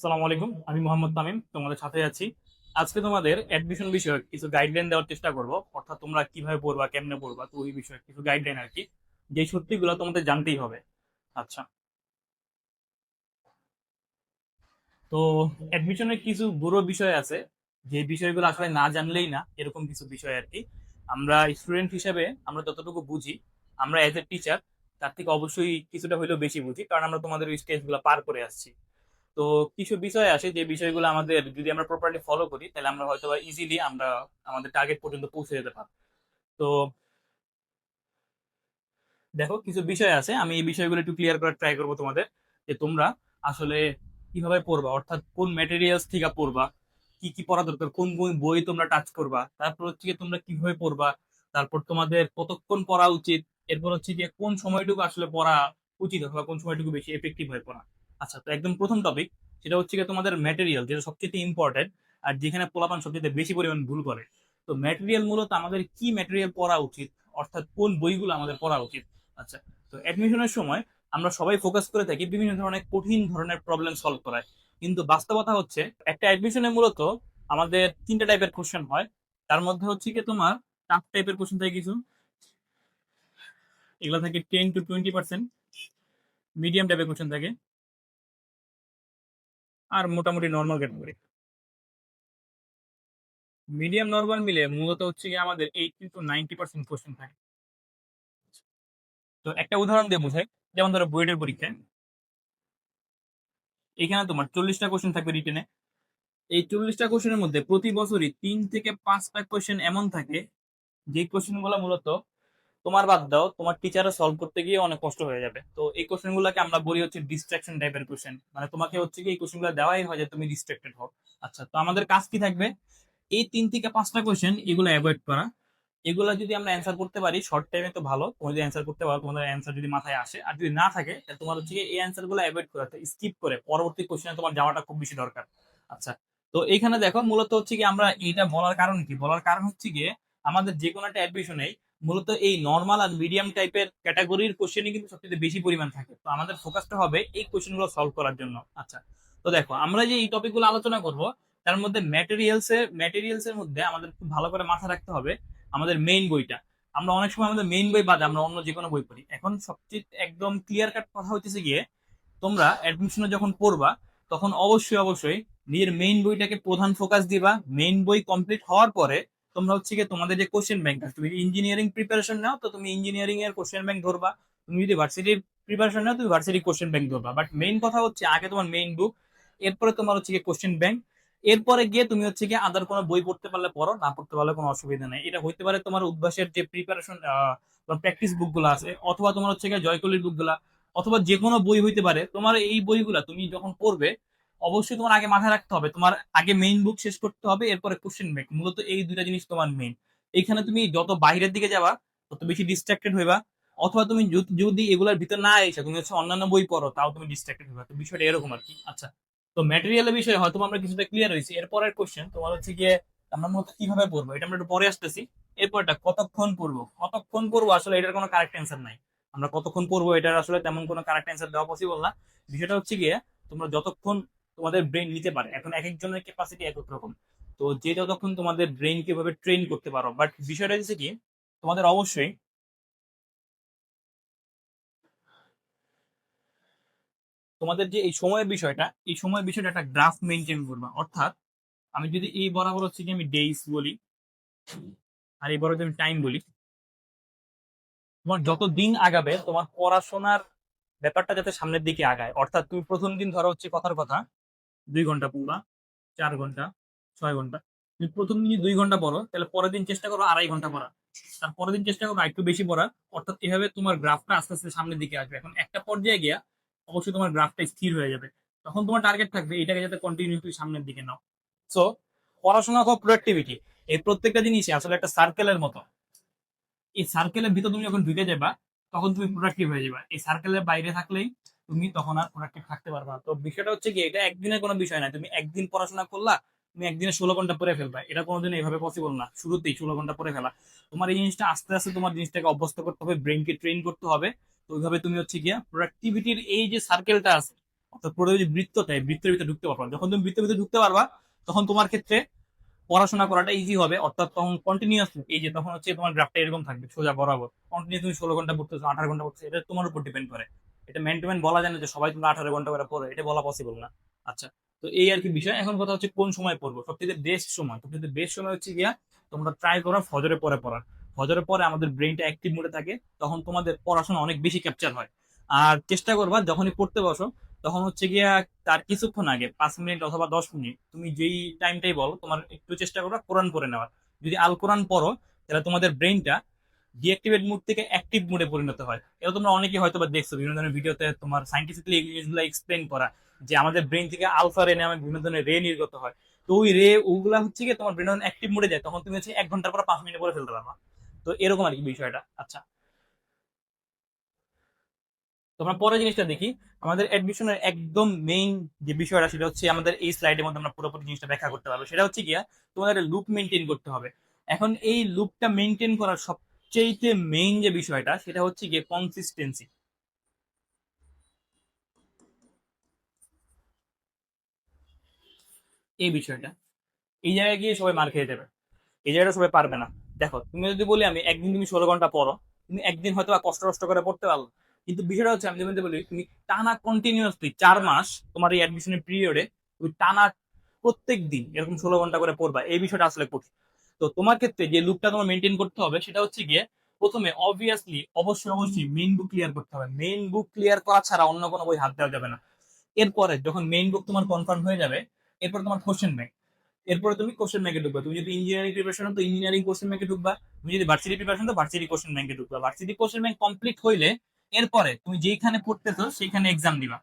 আসসালামু আলাইকুম, আমি মোহাম্মদ তামিম, তোমাদের সাথে আছি। আজকে তোমাদের অ্যাডমিশন বিষয়ক কিছু গাইডলাইন দেওয়ার চেষ্টা করব, অর্থাৎ তোমরা কীভাবে পড়বা, কেমনে পড়বা, তো ওই বিষয়ে কিছু গাইডলাইন আর কি, যে সত্যিগুলো তোমাদের জানতেই হবে। আচ্ছা। তো অ্যাডমিশনের কিছু বড় বিষয় আছে, যে বিষয়গুলো আসলে না জানলেই না, এরকম কিছু বিষয় আর কি। আমরা স্টুডেন্ট হিসেবে আমরা যতটুকু বুঝি, আমরা এজ এ টিচার তার থেকে অবশ্যই কিছুটা হলেও বেশি বুঝি, কারণ আমরা তোমাদের ওই স্টেজগুলো পার করে আসছি। তো কিছু বিষয় আসে যে বিষয়গুলো আমাদের যদি আমরা প্রপারলি ফলো করি, তাহলে আমরা হয়তো ইজিলি আমরা আমাদের টার্গেট পর্যন্ত পৌঁছে যেতে পারব। তো দেখো, কিছু বিষয় আছে, আমি এই বিষয়গুলো একটু ক্লিয়ার করার ট্রাই করব তোমাদের, যে তোমরা আসলে কীভাবে পড়বা, অর্থাৎ কোন ম্যাটেরিয়ালস থেকে পড়বা, কি কি পড়া দরকার, কোন কোন বই তোমরা টাচ করবা, তারপর হচ্ছে গিয়ে তোমরা কীভাবে পড়বা, তারপর তোমাদের কতক্ষণ পড়া উচিত, এরপর হচ্ছে গিয়ে কোন সময়টুকু আসলে পড়া উচিত অথবা কোন সময়টুকু বেশি এফেক্টিভ হয়ে পড়া। আচ্ছা তো একদম প্রথম টপিক সেটা হচ্ছে তোমাদের ম্যাটেরিয়াল যেটা সবচেয়ে ইম্পর্টেন্ট আর যেখানে পোলাপান সবচেয়ে বেশি পরিমাণ ভুল করে। তো ম্যাটেরিয়াল মূলত আমাদের কি ম্যাটেরিয়াল পড়া উচিত, অর্থাৎ কোন বইগুলো আমাদের পড়া উচিত। আচ্ছা তো অ্যাডমিশনের সময় আমরা সবাই ফোকাস করে থাকি বিভিন্ন ধরনের কঠিন ধরনের প্রবলেম সলভ করায়। কিন্তু বাস্তবতা হচ্ছে, একটা অ্যাডমিশনে মূলত আমাদের তিনটা টাইপের কোশ্চেন হয়। তার মধ্যে হচ্ছে কি তোমার টাফ টাইপের কোশ্চেন থাকে কিছু। এগুলো থাকে ten to twenty percent medium টাইপের কোশ্চেন থাকে। আর মোটামুটি নর্মাল ক্যাটাগরি মিডিয়াম নর্মাল মিলে মূলত হচ্ছে কি আমাদের eighty to ninety percent question থাকে। তো একটা উদাহরণ দিয়ে বোঝাই, যেমন ধরো বুয়েটের পরীক্ষায়। এখানে তোমার চল্লিশটা কোশ্চেন থাকবে রিটেনে এই চল্লিশটা কোশ্চেনের মধ্যে প্রতি বছরই তিন থেকে পাঁচটা কোশ্চেন এমন থাকে যে কোশ্চেনগুলো মূলত তোমার বাদ দাও, তোমার টিচাররা সলভ করতে গিয়ে অনেক কষ্ট হয়ে যাবে। তো এই কোশ্চেন গুলোকে আমরা বলি হচ্ছে ডিস্ট্রাকশন টাইপের কোশ্চেন মানে তোমাকে হচ্ছে কি এই কোশ্চেনগুলো দেওয়াই হয় যে তুমি ডিস্ট্রাক্টেড হও। আচ্ছা তো আমাদের কাজ কি থাকবে? এই তিন থেকে পাঁচটা কোশ্চেন এগুলো অ্যাভয়েড করা। এগুলো যদি আমরা অ্যান্সার করতে পারি শর্ট টাইমে তো ভালো। তুমি যদি অ্যান্সার করতে পারো, তোমাদের অ্যান্সার যদি মাথায় আসে। আর যদি না থাকে, তাহলে তোমার হচ্ছে এই অ্যান্সারগুলো অ্যাভয়েড করা স্কিপ করে পরবর্তী কোশ্চেনে তোমার যাওয়াটা খুব বেশি দরকার। আচ্ছা তো এইখানে দেখো, মূলত হচ্ছে কি আমরা এটা বলার কারণ কি? বলার কারণ হচ্ছে গিয়ে আমাদের যে কোনো একটা অ্যাডমিশনেই মূলত এই নর্মাল আর মিডিয়াম টাইপের ক্যাটাগরির কোশ্চেনই কিন্তু সবচেয়ে বেশি পরিমাণ থাকে। তো আমাদের ফোকাসটা হবে এই কোশ্চেনগুলো সলভ করার জন্য। আচ্ছা তো দেখো, আমরা যে এই টপিকগুলো আলোচনা করব, তার মধ্যে ম্যাটেরিয়ালস এর ম্যাটেরিয়ালস এর মধ্যে আমাদের খুব ভালো করে মাথা রাখতে হবে আমাদের মেইন বইটা। আমরা অনেক সময় আমাদের মেইন বই বাদে আমরা অন্য যে কোনো বই পড়ি। এখন সবচেয়ে একদম ক্লিয়ার কাট কথা হইতেছে গিয়ে, তোমরা অ্যাডমিশনে যখন পড়বা, তখন অবশ্যই অবশ্যই নিজের মেইন বইটাকে প্রধান ফোকাস দিবা। মেইন বই কমপ্লিট হওয়ার পরে তোমরা হচ্ছে কি তোমাদের যে কোশ্চেন ব্যাংক তুমি ইঞ্জিনিয়ারিং প্রিপারেশন নাও, তো তুমি ইঞ্জিনিয়ারিং এর কোশ্চেন ব্যাংক ধরবা। তুমি যদি ভার্সিটির প্রিপারেশন নাও, তুমি ভার্সিটির কোশ্চেন ব্যাংক ধরবা। বাট মেইন কথা হচ্ছে, আগে তোমার মেইন বুক এরপরে তোমার হচ্ছে কি কোশ্চেন ব্যাংক এরপরে গিয়ে তুমি হচ্ছে কি আদার কোনো বই পড়তে পারলে পড়ো, না পড়তে পারলে কোনো অসুবিধা নেই। এটা হইতে পারে তোমার উদ্ভাসের যে প্রিপারেশন প্র্যাকটিস বুকগুলো আছে, অথবা তোমার হচ্ছে গিয়ে জয়কলির বুকগুলা, অথবা যে কোনো বই হইতে পারে, তোমার এই বইগুলা তুমি যখন পড়বে অবশ্যই তোমার আগে মাথায় রাখতে হবে। তোমার আগে মেইন বুক শেষ করতে হবে, এরপরে কোশ্চেন ব্যাংক মূলত এই দুইটা জিনিস তোমার মেইন এইখানে তুমি যত বাইরের দিকে যাবা, তত বেশি ডিস্ট্রাক্টেড হইবা। অথবা তুমি যদি- যদি এগুলোর ভিতর না এসে তুমি হচ্ছে অন্যান্য বই পড়ো, তাও তুমি ডিস্ট্রাক্টেড হইবা। তো বিষয়টা এরকম আর কি আচ্ছা তো ম্যাটেরিয়ালের বিষয়ে হয়তো আমরা কিছুটা ক্লিয়ার হয়েছি। এরপরের কোশ্চেন তোমার হচ্ছে গিয়ে আমরা মূলত কীভাবে পড়ব, এটা আমরা একটু পরে আসতেছি। এরপরটা কতক্ষণ পড়ব? কতক্ষণ পড়ব আসলে এটার কোনো কারেক্ট অ্যান্সার নাই। আমরা কতক্ষণ পড়ব এটার আসলে তেমন কোনো কারেক্ট অ্যান্সার দেওয়া পসিবল না। বিষয়টা হচ্ছে গিয়ে তোমরা যতক্ষণ তোমাদের ব্রেন নিতে পারে। এখন এক একজনের ক্যাপাসিটি এক এক রকম। তো যে যতক্ষণ তোমাদের ব্রেন কীভাবে ট্রেন করতে পারো বাট বিষয়টা হচ্ছে কি, তোমাদের অবশ্যই তোমাদের যে এই সময়ের বিষয়টা, এই সময়ের বিষয়টা একটা গ্রাফ মেনটেন করবা। অর্থাৎ আমি যদি এই বরাবর হচ্ছে কি আমি ডেইস বলি, আর এই বরাবর আমি টাইম বলি, তোমার যত দিন আগাবে, তোমার পড়াশোনার ব্যাপারটা যাতে সামনের দিকে আগায়। অর্থাৎ তুমি প্রথম দিন ধরো হচ্ছে কথার কথা দুই ঘণ্টা পড়বা চার ঘণ্টা, ছয় ঘণ্টা। তুমি প্রথম দিন দুই ঘণ্টা পড়ো, তাহলে পরের দিন চেষ্টা করো আড়াই ঘণ্টা পড়া তার পরের দিন চেষ্টা করো একটু বেশি পড়া অর্থাৎ এভাবে তোমার গ্রাফটা আস্তে আস্তে সামনের দিকে আসবে। এখন একটা পর্যায়ে গিয়া অবশ্যই তোমার গ্রাফটা স্থির হয়ে যাবে। তখন তোমার টার্গেট থাকবে এটাকে যাতে কন্টিনিউসলি সামনের দিকে নাও। সো পড়াশোনা হোক প্রোডাক্টিভিটি এই প্রত্যেকটা জিনিসই আসলে একটা সার্কেলের মতো। এই সার্কেলের ভিতর তুমি যখন ঢুকে যাবা, তখন তুমি প্রোডাক্টিভ হয়ে যাবা। এই সার্কেলের বাইরে থাকলেই তুমি তখন আর প্রোডাক্টিভ থাকতে পারবা না। তো বিষয়টা হচ্ছে কি, এটা একদিনের কোনো বিষয় না। তুমি একদিন পড়াশোনা করলা, তুমি একদিনে ষোলো ঘণ্টা পরে ফেলবা। এটা কোনোদিন এইভাবে পসিবল না। শুরুতেই ষোলো ঘণ্টা পরে ফেলা। তোমার এই জিনিসটা আস্তে আস্তে তোমার জিনিসটাকে অভ্যস্ত করতে হবে ব্রেনকে ট্রেন করতে হবে। তো ওইভাবে তুমি হচ্ছে গিয়া প্রোডাক্টিভিটির এই যে সার্কেলটা আছে, অর্থাৎ পুরো যদি বৃত্ত চাই বৃত্তের ভিতরে ঢুকতে পারবা যখন তুমি বৃত্তের ভিতরে ঢুকতে পারবা, তখন তোমার ক্ষেত্রে পড়াশোনা করাটা ইজি হবে। অর্থাৎ তখন কন্টিনিউয়াস এই যে তখন হচ্ছে তোমার গ্রাফটা এরকম থাকবে, সোজা বরাবর। কন্টিনিউ তুমি ষোলো ঘণ্টা পড়তেছো, আঠারো ঘণ্টা পড়তেছো, এটা তোমার উপর ডিপেন্ড করে। এটা ম্যান টু ম্যান বলা যায় না যে সবাই তোমরা আঠারো ঘণ্টা করে পড়ো, এটা বলা পসিবল না। আচ্ছা তো এই আর কি বিষয়। এখন কথা হচ্ছে কোন সময় পড়ব? সবথেকে বেস্ট সময়। সবথেকে বেস্ট সময় হচ্ছে গিয়া তোমরা ট্রাই করো ফজরে পরে পড়ার। ফজরের পরে আমাদের ব্রেনটা অ্যাক্টিভ মোডে থাকে, তখন তোমাদের পড়াশোনা অনেক বেশি ক্যাপচার হয়। আর চেষ্টা করবা, যখনই পড়তে বসো, তখন হচ্ছে গিয়া তার কিছুক্ষণ আগে, পাঁচ মিনিট অথবা দশ মিনিট, তুমি যেই টাইমটাই বলো, তোমার একটু চেষ্টা করবা কোরআন পড়ে নেওয়ার। যদি আল কোরআন পড়ো, তাহলে তোমাদের ব্রেনটা ডিঅ্যাক্টিভেট মুড থেকে অ্যাক্টিভ মুডে পরিণত হয়। এটা তোমরা অনেকে হয়তো বা দেখছ, বিভিন্ন ধরনের ভিডিওতে তোমার সাইন্টিফিকলি জিনিসগুলো এক্সপ্লেন করা যে আমাদের ব্রেন থেকে আলফা রে নামে বিভিন্ন ধরনের রে নির্গত হয়। তো ওই রে ওগুলা হচ্ছে কি তোমার ব্রেন যখন অ্যাক্টিভ মুডে যায়, তখন তুমি হচ্ছে এক ঘণ্টার পর পাঁচ মিনিট পরে ফেলতে পারবা। তো এরকম আর কি বিষয়টা। আচ্ছা। তোমরা পরে জিনিসটা দেখি। আমাদের অ্যাডমিশনের একদম মেইন যে বিষয়টা, সেটা হচ্ছে আমাদের এই স্লাইডের মধ্যে আমরা পুরোপুরি জিনিসটা ব্যাখ্যা করতে পারব। সেটা হচ্ছে গিয়া তোমাদের লুপ মেনটেন করতে হবে। এখন এই লুপটা মেনটেন করার সবচেয়ে মেইন যে বিষয়টা, সেটা হচ্ছে গিয়ে কনসিস্টেন্সি এই বিষয়টা। এই জায়গায় গিয়ে সবাই মার খেয়ে যাবে এই জায়গাটা সবাই পারবে না। দেখো, তুমি যদি বলি আমি, একদিন তুমি ষোলো ঘণ্টা পড়ো, তুমি একদিন হয়তো কষ্ট কষ্ট করে পড়তে পারল। কিন্তু বিষয়টা হচ্ছে, আমি যদি বলি, তুমি টানা কন্টিনিউয়াসলি চার মাস তোমার এই অ্যাডমিশনের পিরিয়ডে তুমি টানা প্রত্যেক দিন এরকম ষোলো ঘণ্টা করে পড়বা। এই বিষয়টা আসলে কঠিন। তো তোমার ক্ষেত্রে যে লুপটা তোমার মেনটেন করতে হবে সেটা হচ্ছে গিয়ে প্রথমে অবভিয়াসলি অবশ্যই অবশ্যই মেইন বুক ক্লিয়ার করতে হবে। মেইন বুক ক্লিয়ার করা ছাড়া অন্য কোনো বই হাত দেওয়া যাবে না। এরপরে যখন মেইন বুক তোমার কনফার্ম হয়ে যাবে, এরপর তোমার কোশ্চেন ব্যাংক এরপরে তুমি কোশ্চেন ব্যাংকে ঢুকবা। তুমি যদি ইঞ্জিনিয়ারিং প্রিপারেশন তো ইঞ্জিনিয়ারিং কোশ্চেন ব্যাংকে ঢুকবা। তুমি যদি ভার্সিটি প্রিপারেশন তো ভার্সিটি কোশ্চেন ব্যাংকে ঢুকবা। ভার্সিটি কোশ্চেন ব্যাংক কমপ্লিট হইলে এরপরে তুমি যেইখানে পড়তেছো সেইখানে এক্সাম দিবা।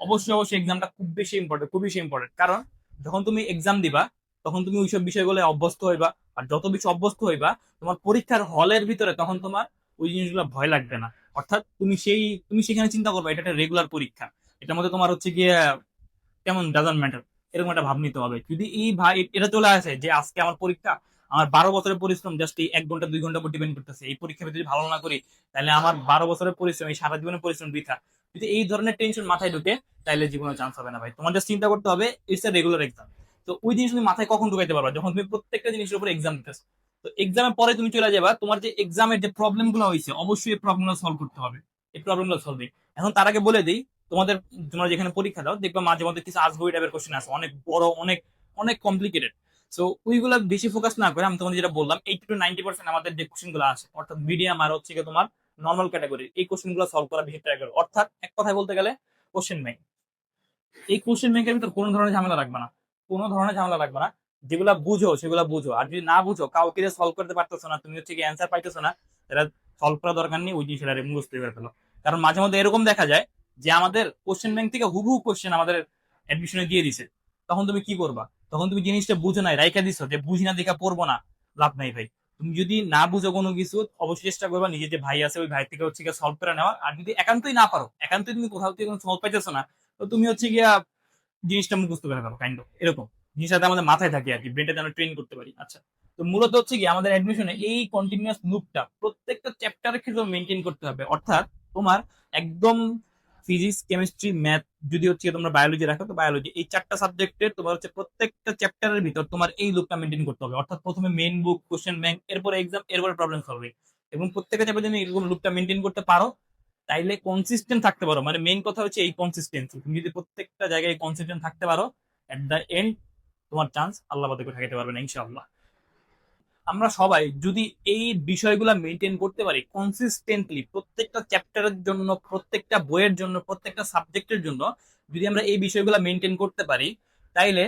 অবশ্যই অবশ্যই এক্সামটা খুব বেশি ইম্পর্টেন্ট খুব বেশি ইম্পর্টেন্ট কারণ যখন তুমি এক্সাম দিবা, তখন তুমি ওইসব বিষয়গুলো অভ্যস্ত হইবা। আর যত বেশি অভ্যস্ত হইবা, তোমার পরীক্ষার হলের ভিতরে তখন তোমার ওই জিনিসগুলো ভয় লাগবে না। অর্থাৎ তুমি সেই, তুমি সেখানে চিন্তা করবে, এটা একটা রেগুলার পরীক্ষা। এটার মধ্যে তোমার হচ্ছে গিয়ে, কেমন ডাজন ম্যাটার এরকম একটা ভাব নিতে হবে। যদি এই ভাই, এটা চলে আসে যে আজকে আমার পরীক্ষা, আমার বারো বছরের পরিশ্রম জাস্ট এই এক ঘণ্টা, দুই ঘণ্টা ডিপেন্ড করতেছে, এই পরীক্ষা যদি ভালো না করি, তাহলে আমার বারো বছরের পরিশ্রম, এই সারা জীবনের পরিশ্রম বৃথা। যদি এই ধরনের টেনশন মাথায় ঢুকে, তাহলে জীবনে চান্স হবে না ভাই। তোমার জাস্ট চিন্তা করতে হবে ইটস এ রেগুলার এক্সাম তো ওই জিনিস তুমি মাথায় কখন ঢুকাইতে পারবা? যখন তুমি প্রত্যেকটা জিনিসের উপর এক্সাম দিতেছো। তো এক্সামের পরে তুমি চলে যাবা, তোমার যে এক্সামের যে প্রবলেমগুলো হয়েছে অবশ্যই এই প্রবলেম সলভ করতে হবে। এই প্রবলেমগুলো সলভ এখন তার আগে বলে দিই, তোমাদের, তোমরা যেখানে পরীক্ষা দাও, দেখবা মাঝে মধ্যে কিছু আজবই টাইপের কোশ্চেন আছে অনেক বড়, অনেক অনেক কমপ্লিকেটেড সো ওইগুলা বেশি ফোকাস না করে আমি তোমাদের যেটা বললাম এইটি টু নাইনটি পার্সেন্ট আমাদের যে কোশ্চেনগুলো আছে অর্থাৎ মিডিয়াম আর হচ্ছে তোমার নর্মাল ক্যাটাগরি এই কোশ্চেনগুলো সলভ করা বেশি ট্রাই করো অর্থাৎ এক কথায় বলতে গেলে কোশ্চেন ব্যাংক এই কোশ্চেন ব্যাংকের ভিতর কোনো ধরনের ঝামেলা রাখবে না। কোনো ধরনের ঝামেলা রাখবে না। যেগুলা বুঝো, সেগুলা বুঝো। আর যদি না বুঝো, কাউকে যে সলভ করতে পারতেছো না তুমি হচ্ছে কি অ্যান্সার পাইতেছো না এটা সলভ করা দরকার নেই, ওই জিনিসটা মুখস্থ করে ফেলো। কারণ মাঝে মধ্যে এরকম দেখা যায় যে আমাদের কোশ্চেন ব্যাংক থেকে হুবহু কোশ্চেন আমাদের অ্যাডমিশনে দিয়ে দিছে। তখন তুমি কি করবা? তখন তুমি জিনিসটা বুঝো নাই, রাইখা দিছো যে বুঝি না, দেখা পড়ব না, লাভ নাই ভাই। তুমি যদি না বুঝো কোনো কিছু, অবশ্যই চেষ্টা করবা নিজের যে ভাই আছে, ওই ভাই থেকে হচ্ছে গিয়ে সলভ করে নেওয়া আর যদি একান্তই না পারো, একান্তই তুমি কোথাও থেকে সলভ পাইতেছো না, তো তুমি হচ্ছে গিয়া জিনিসটা মুখস্থ করে ফেলো কাইন্ড এরকম। জিনিসটা আমাদের মাথায় থাকে আর কি ব্রেনটা যেন ট্রেন করতে পারি। আচ্ছা তো মূলত হচ্ছে কি, আমাদের অ্যাডমিশনে এই কন্টিনিউয়াস লুপটা প্রত্যেকটা চ্যাপ্টারের ক্ষেত্রে মেনটেন করতে হবে। অর্থাৎ তোমার একদম ফিজিক্স কেমিস্ট্রি ম্যাথ যদি হচ্ছে তোমরা বায়োলজি রাখো, তো বায়োলজি এই চারটা সাবজেক্টের তোমার হচ্ছে প্রত্যেকটা চ্যাপ্টারের ভিতর তোমার এই লুকটা মেনটেন করতে হবে। অর্থাৎ প্রথমে মেইন বুক কোশ্চেন ব্যাংক এরপরে এক্সাম এরপরে প্রবলেম সলভিং এবং প্রত্যেকটা চ্যাপ্টার যদি এরকম লুকটা মেনটেন করতে পারো। তাইলে কনসিস্টেন্ট থাকতে পারো। মানে মেইন কথা হচ্ছে এই কনসিস্টেন্সি তুমি যদি প্রত্যেকটা জায়গায় কনসিস্টেন্ট থাকতে পারো এট দ্য এন্ড তোমার চান্স আল্লাহ বাদে ঠেকাতে পারবে না, ইনশাআল্লাহ। আমরা সবাই যদি এই বিষয়গুলো মেনটেন করতে পারি কনসিস্টেন্টলি প্রত্যেকটা চ্যাপ্টারের জন্য, প্রত্যেকটা বইয়ের জন্য, প্রত্যেকটা সাবজেক্টের জন্য, যদি আমরা এই বিষয়গুলো মেনটেন করতে পারি, তাইলে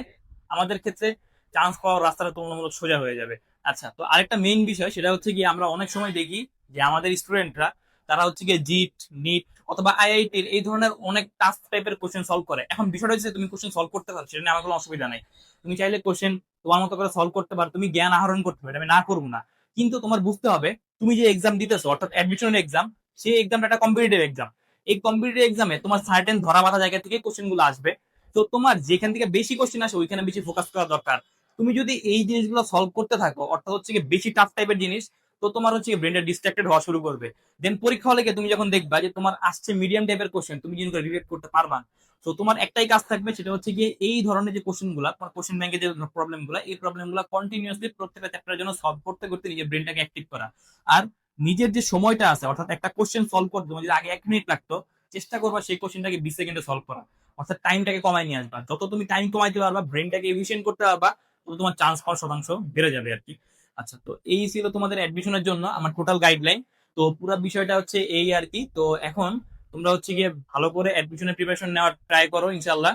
আমাদের ক্ষেত্রে চান্স পাওয়ার রাস্তাটা তুলনামূলক সোজা হয়ে যাবে। আচ্ছা তো আরেকটা মেইন বিষয়, সেটা হচ্ছে কি আমরা অনেক সময় দেখি যে আমাদের স্টুডেন্টরা তারা হচ্ছে গিয়ে জিট, নিট অথবা আইআইটির এই ধরনের অনেক টাফ টাইপের কোশ্চেন সলভ করে। এখন বিষয়টা হচ্ছে তুমি কোশ্চেন সলভ করতে পারো সেটা নিয়ে আমার কোনো অসুবিধা নাই। তুমি চাইলে কোশ্চেন তোমার মতো করে সলভ করতে পারো, তুমি জ্ঞান আহরণ করতে পারো আমি না করব না। কিন্তু তোমার বুঝতে হবে, তুমি যে এক্সাম দিতেছো, অর্থাৎ অ্যাডমিশন এক্সাম সেই এক্সামটা একটা কম্পিটিটিভ এক্সাম এই কম্পিটিটিভ এক্সামে তোমার সার্টেন ধরা বাঁধা জায়গা থেকে কোশ্চেনগুলো আসবে। তো তোমার যেখান থেকে বেশি কোশ্চেন আসে, ওইখানে বেশি ফোকাস করা দরকার। তুমি যদি এই জিনিসগুলো সলভ করতে থাকো, অর্থাৎ হচ্ছে কি বেশি টাফ টাইপের জিনিস তো তোমার হচ্ছে ব্রেনটা ডিস্ট্রাক্টেড হওয়া শুরু করবে। দেন পরীক্ষা হলে তুমি যখন দেখবা যে তোমার আসছে মিডিয়াম টাইপের কোশ্চেন তুমি জিনিসগুলো রিলেট করতে পারবা তো তোমার একটাই কাজ থাকবে, সেটা হচ্ছে গিয়ে এই ধরনের যে কোশ্চেনগুলা, তোমার কোশ্চেন ব্যাংকের যে প্রবলেমগুলা, এই প্রবলেমগুলা কন্টিনিউসলি প্রত্যেকটা চ্যাপ্টারের জন্য সলভ করতে করতে নিজের ব্রেনটাকে অ্যাক্টিভ করা। আর নিজের যে সময়টা আছে, অর্থাৎ একটা কোশ্চেন সলভ করতে, তোমার যদি আগে এক মিনিট লাগতো, চেষ্টা করবা সেই কোশ্চেনটাকে বিশ সেকেন্ডে সলভ করা। অর্থাৎ টাইমটাকে কমাই নিয়ে আসবা। যত তুমি টাইম কমাইতে পারবা ব্রেনটাকে এফিসিয়েন্ট করতে পারবা, তত তোমার চান্স পাওয়ার শতাংশ বেড়ে যাবে আর কি। আচ্ছা তো এই ছিল তোমাদের অ্যাডমিশনের জন্য আমার টোটাল গাইডলাইন তো পুরো বিষয়টা হচ্ছে এই আর কি। তো এখন তোমরা হচ্ছে গিয়ে ভালো করে অ্যাডমিশনের প্রিপারেশন নেওয়ার ট্রাই করো ইনশাল্লাহ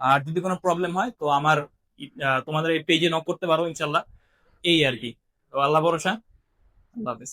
আর যদি কোনো প্রবলেম হয় তো আমার তোমাদের এই পেজে নক করতে পারো ইনশাল্লাহ এই আর কি। তো আল্লাহ ভরসা। আল্লাহ হাফেজ।